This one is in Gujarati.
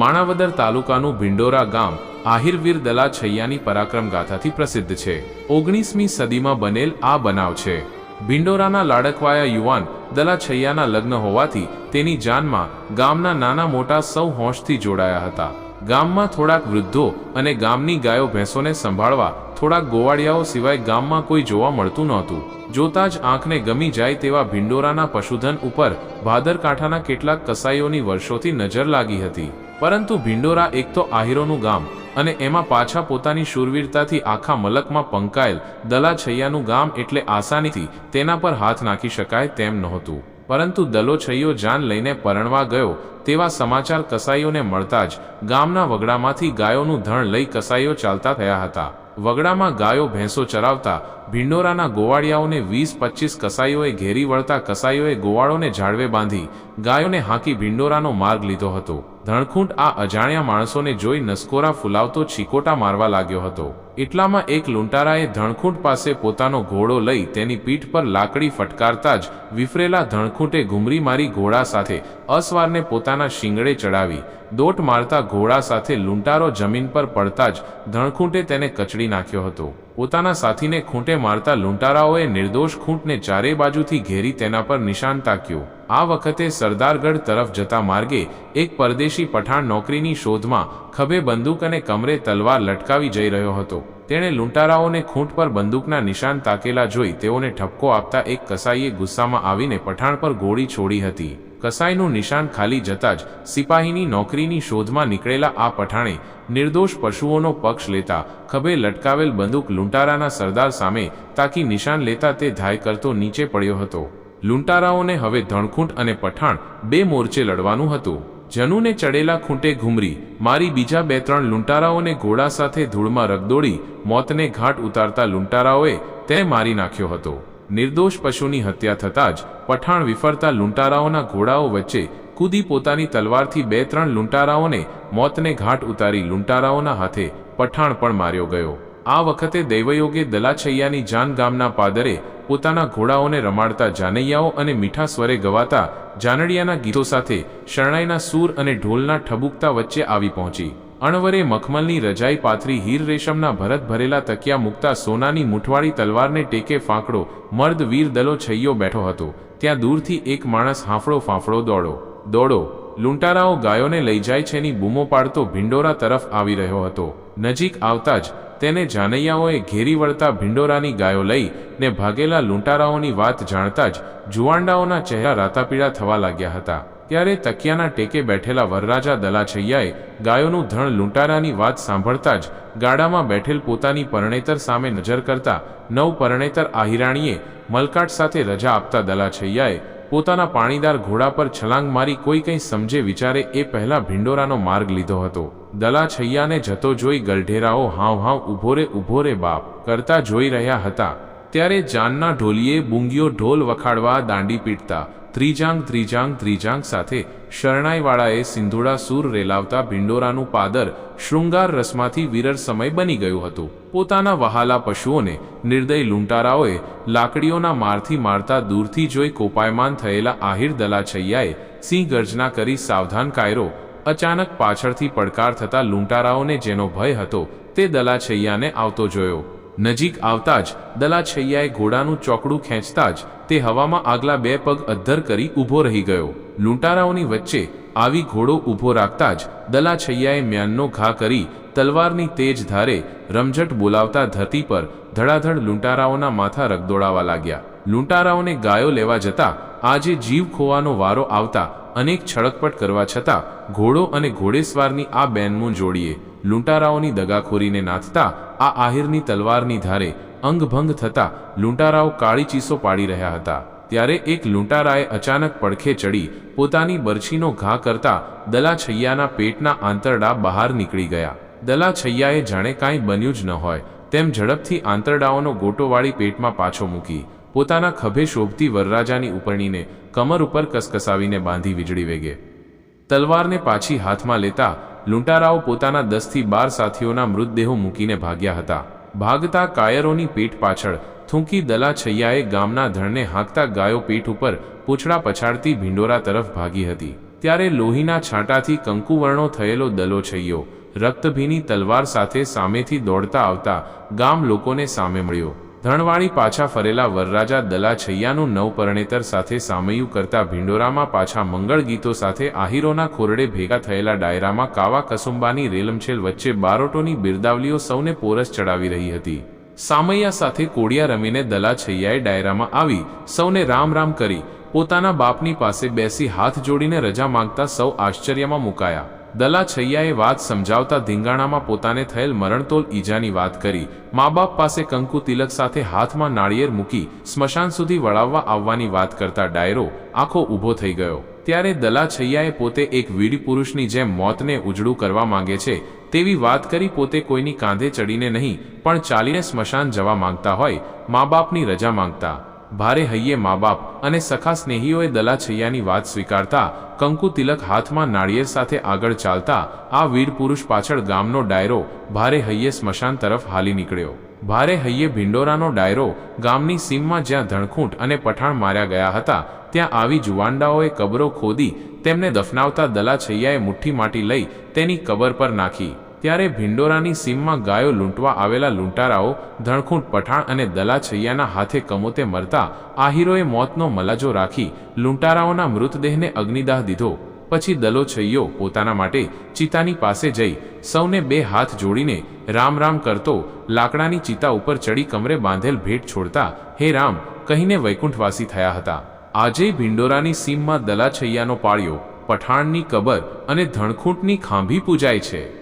માણાવદર તાલુકાનું ભિંડોરા ગામ આહિરવીર દલા છૈયાની પરાક્રમ ગાથાથી પ્રસિદ્ધ છે. ઓગણીસમી સદીમાં બનેલ આ બનાવ છે. ભિંડોરાના લાડકવાયા યુવાન દલા છૈયાના લગ્ન હોવાથી તેની જાનમાં ગામના નાના મોટા સૌ હોંશથી જોડાયા હતા. ગામમાં થોડાક વૃદ્ધો અને ગામની ગાયો ભેંસોને સંભાળવા થોડાક ગોવાળિયાઓ સિવાય ગામમાં કોઈ જોવા મળતું નહોતું. જોતા જ આંખને ગમી જાય તેવા ભિંડોરાના પશુધન ઉપર ભાદરકાંઠાના કેટલાક કસાઈઓની વર્ષોથી નજર લાગી હતી. પરંતુ ભિંડોરા એક તો આહિરોનું ગામ અને એમાં પાછા પોતાની શૂરવીરતાથી આખા મલકમાં પંકાયેલ દલાછૈયાનું ગામ એટલે આસાનીથી તેના પર હાથ નાખી શકાય તેમ નહોતું. પરંતુ દલોછૈયો જાન લઈને પરણવા ગયો તેવા સમાચાર કસાઈઓને મળતા જ ગામના વગડામાંથી ગાયોનું ધણ લઈ કસાઈઓ ચાલતા થયા હતા. વગડામાં ગાયો ભેંસો ચરાવતા ભિંડોરાના ગોવાળિયાઓને વીસ પચીસ કસાઈઓએ ઘેરી વળતા કસાઈઓએ ગોવાળોને ઝાડવે બાંધી ગાયોને હાંકી ભિંડોરાનો માર્ગ લીધો હતો. ધણખૂંટ આ અજાણ્યા માણસોને જોઈ નસકોરા ફુલાવતો છીકોટા મારવા લાગ્યો હતો. એટલામાં એક લૂંટારાએ ધણખૂંટ પાસે પોતાનો ઘોડો લઈ તેની પીઠ પર લાકડી ફટકારતા જ વિફરેલા ધણખૂંટે ઘુમરી મારી ઘોડા સાથે અસવારને પોતાના શિંગડે ચડાવી. દોટ મારતા ઘોડા સાથે લૂંટારો જમીન પર પડતા જ ધણખૂંટે તેને કચડી નાખ્યો હતો. પોતાના સાથીને ખૂંટે મારતા લૂંટારાઓએ નિર્દોષ ખૂંટને ચારે બાજુથી ઘેરી તેના પર નિશાન તાક્યું. આ વખતે સરદારગઢ તરફ જતા માર્ગે એક પરદેશી પઠાણ નોકરીની શોધમાં ખભે બંદૂક અને કમરે તલવાર લટકાવી જઈ રહ્યો હતો. તેણે લૂંટારાઓને ખૂંટ પર બંદૂકના નિશાન તાકેલા જોઈ તેઓને ઠપકો આપતા એક કસાઈએ ગુસ્સામાં આવીને પઠાણ પર ગોળી છોડી હતી. કસાઈનું નિશાન ખાલી જતા જ સિપાહીની નોકરીની શોધમાં નીકળેલા આ પઠાણે નિર્દોષ પશુઓનો પક્ષ લેતા ખભે લટકાવેલ બંદૂક લૂંટારાના સરદાર સામે તાકી નિશાન લેતા તે ધાય કરતો નીચે પડ્યો હતો. લૂંટારાઓને હવે ધણખૂંટ અને પઠાણ બે મોરચે લડવાનું હતું. જનુને ચડેલા ખૂંટે ઘુમરી, મારી બીજા બે ત્રણ લૂંટારાઓને ઘોડા સાથે ધૂળમાં રગદોડી મોતને ઘાટ ઉતારતા લૂંટારાઓએ તે મારી નાખ્યો હતો. નિર્દોષ પશુની હત્યા થતાં જ પઠાણ વિફરતા લૂંટારાઓના ઘોડાઓ વચ્ચે કૂદી પોતાની તલવારથી બે ત્રણ લૂંટારાઓને મોતને ઘાટ ઉતારી લૂંટારાઓના હાથે પઠાણ પણ માર્યો ગયો. આ વખતે દૈવયોગે દલાછૈયાની જાન ગામના પાદરે પોતાના ઘોડાઓને રમાડતા જાનૈયાઓ અને મીઠા સ્વરે ગવાતા જાનડિયાના ગીતો સાથે શરણાઈના સૂર અને ઢોલના ઠબુકતા વચ્ચે આવી પહોંચી. અણવરે મખમલની રજાઈ પાથરી હીર રેશમના ભરત ભરેલા તકિયા મૂકતા સોનાની મૂઠવાળી તલવારને ટેકે ફાંકડો, મર્દ વીર દલો છૈયો બેઠો હતો. ત્યાં દૂરથી એક માણસ હાંફળો ફાંફળો દોડો દોડો. લૂંટારાઓ ગાયોને લઈ જાય છેની બૂમો પાડતો ભિંડોરા તરફ આવી રહ્યો હતો. નજીક આવતા જ તેને જાનૈયાઓએ ઘેરી વળતા ભિંડોરાની ગાયો લઈ ને ભાગેલા લૂંટારાઓની વાત જાણતા જ જુવાંડાઓના ચહેરા રાતાપીળા થવા લાગ્યા હતા. ત્યારે તકિયાના ટેકે બેઠેલા વરરાજા દલાછૈયાએ ગાયોનું ધણ લૂંટારાની વાત સાંભળતા જ ગાડામાં બેઠેલ પોતાની પરણેતર સામે નજર કરતા નવ પરણેતર આહિરાણીએ મલકાટ સાથે રજા આપતા દલાછૈયાએ પોતાના પાણીદાર ઘોડા પર છલાંગ મારી કોઈ કંઈ સમજે વિચારે એ પહેલા ભિંડોરાનો માર્ગ લીધો હતો. દલાછૈયાને જતો જોઈ ગલઢેરાઓ હાવ હાવ ઊભો રે ઊભો રે બાપ કરતા જોઈ રહ્યા હતા ત્યારે જાનના ઢોલીએ બુંગીઓ ઢોલ વખાડવા દાંડી પીટતા, ત્રીજાંગ ત્રીજાંગ ત્રીજાંગ સાથે શરણાઈવાળાએ સિંધુડા સૂર રેલાવતા ભિંડોરાનું પાદર શૃંગાર રસમાંથી વિરર સમય બની ગયું હતું. પોતાના વહાલા પશુઓને નિર્દય લૂંટારાઓએ લાકડીઓના મારથી મારતા દૂરથી જોઈ કોપાયમાન થયેલા આહિર દલાછૈયાએ સિંહ ગર્જના કરી સાવધાન કાયરો. અચાનક પાછળથી પડકાર થતા લૂંટારાઓને જેનો ભય હતો તે દલાછૈયાને આવતો જોયો. નજીક આવતા જ દલાછૈયાએ ઘોડાનું ચોકડું ખેંચતા જ તે હવામાં આગલા બે પગ અદ્ધર કરી ઊભો રહી ગયો. લૂંટારાઓની વચ્ચે આવી ઘોડો ઊભો રાખતા જ દલાછૈયાએ મ્યાનનો ઘા કરી તલવારની તેજ ધારે રમઝટ બોલાવતા ધરતી પર ધડાધડ લૂંટારાઓના માથા રગદોડાવા લાગ્યા. લૂંટારાઓને ગાયો લેવા જતા આજે જીવ ખોવાનો વારો આવતા અનેક છળકપટ કરવા છતાં ઘોડો અને ઘોડેસવારની આ બેનમું જોડીએ. લૂંટારાઓની દગાખોરીને નાથતા, આ આહિરની તલવારની ધારે અંગભંગ થતા લૂંટારાઓ કાળી ચીસો પાડી રહ્યા હતા. ત્યારે એક લૂંટારાએ અચાનક પડખે ચડી, પોતાની બરછીનો ઘા કરતા દલા છૈયાના પેટના આંતરડા બહાર નીકળી ગયા. દલા છૈયાએ જાણે કાંઈ બન્યું જ ન હોય, તેમ ઝડપથી આંતરડાઓનો ગોટોવાળી પેટમાં પાછો મૂકી, પોતાના ખભે શોભતી વરરાજાની ઉપરણીને કમર ઉપર કસકસાવીને બાંધી વીજળી વેગે. તલવારને પાછી હાથમાં લેતા લૂંટારાઓ પોતાના દસથી બાર સાથીઓના મૃતદેહો મૂકીને ભાગ્યા હતા. ભાગતા કાયરોની પીઠ પાછળ થૂંકી દલા છૈયાએ ગામના ધણને હાંકતા ગાયો પીઠ ઉપર પૂંછડા પછાડતી ભિંડોરા તરફ ભાગી હતી. ત્યારે લોહીના છાંટાથી કંકુવર્ણો થયેલો દલો છૈયો રક્તભીની તલવાર સાથે સામેથી દોડતા આવતા ગામ લોકોને સામે મળ્યો. ધણવાણી પાછા ફરેલા વરરાજા દલા છૈયાનું નવપરણેતર સાથે સામયું કરતા ભિંડોરામાં પાછા મંગળ ગીતો સાથે આહીરોના ખોરડે ભેગા થયેલા ડાયરામાં કાવા કસુંબાની રેલમછેલ વચ્ચે બારોટોની બિરદાવલીઓ સૌને પોરસ ચડાવી રહી હતી. સામૈયા સાથે કોડિયા રમીને દલા છૈયાએ ડાયરામાં આવી, સૌને રામ રામ કરી, પોતાના બાપની પાસે બેસી હાથ જોડીને રજા માંગતા સૌ આશ્ચર્યમાં મુકાયા. દલા છૈયાએ વાત સમજાવતા ધીંગાણામાં પોતાને થયેલ મરણતોલ ઈજાની વાત કરી. મા બાપ પાસે કંકુ તિલક સાથે હાથમાં નાળિયેર મૂકી સ્મશાન સુધી વળાવવા આવવાની વાત કરતા ડાયરો આખો ઊભો થઈ ગયો. ત્યારે દલા છૈયાએ પોતે એક વીડી પુરુષની જેમ મોતને ઉજળું કરવા માંગે છે, તેવી વાત કરી પોતે કોઈની કાંધે ચડીને નહીં, પણ ચાલીને સ્મશાન જવા માંગતા હોય મા બાપની રજા માંગતા. ભારે હૈયે મા બાપ અને સખા સ્નેહીઓએ દલાછૈયાની વાત સ્વીકારતા કંકુ તિલક હાથમાં નાળિયેર સાથે આગળ ચાલતા આ વીર પુરુષ પાછળ ગામનો ડાયરો ભારે હૈયે સ્મશાન તરફ હાલી નીકળ્યો. ભારે હૈયે ભિંડોરાનો ડાયરો ગામની સીમમાં જ્યાં ધણખૂંટ અને પઠાણ માર્યા ગયા હતા, ત્યાં આવી જુવાંડાઓએ કબરો ખોદી તેમને દફનાવતા દલાછૈયાએ મુઠ્ઠી માટી લઈ તેની કબર પર નાખી. ત્યારે ભિંડોરાની સીમમાં ગાયો લૂંટવા આવેલા લૂંટારાઓ, ધણખૂંટ પઠાણ અને દલાછૈયાના હાથે કમોતે મરતા, આહીરોએ મોતનો મલાજો રાખી લૂંટારાઓના મૃતદેહને અગ્નિદાહ દીધો. પછી દલોછૈયો પોતાના માટે ચિતાની પાસે જઈ સૌને બે હાથ જોડીને રામ રામ કરતો લાકડાની ચિતા ઉપર ચડી કમરે બાંધેલ ભેટ છોડતા, હે રામ, કહીને વૈકુંઠવાસી થયા હતા. આજે ભિંડોરાની સીમમાં દલાછૈયાનો પાળ્યો. પઠાણની કબર અને ધણખૂંટની ખાંભી પૂજાય છે.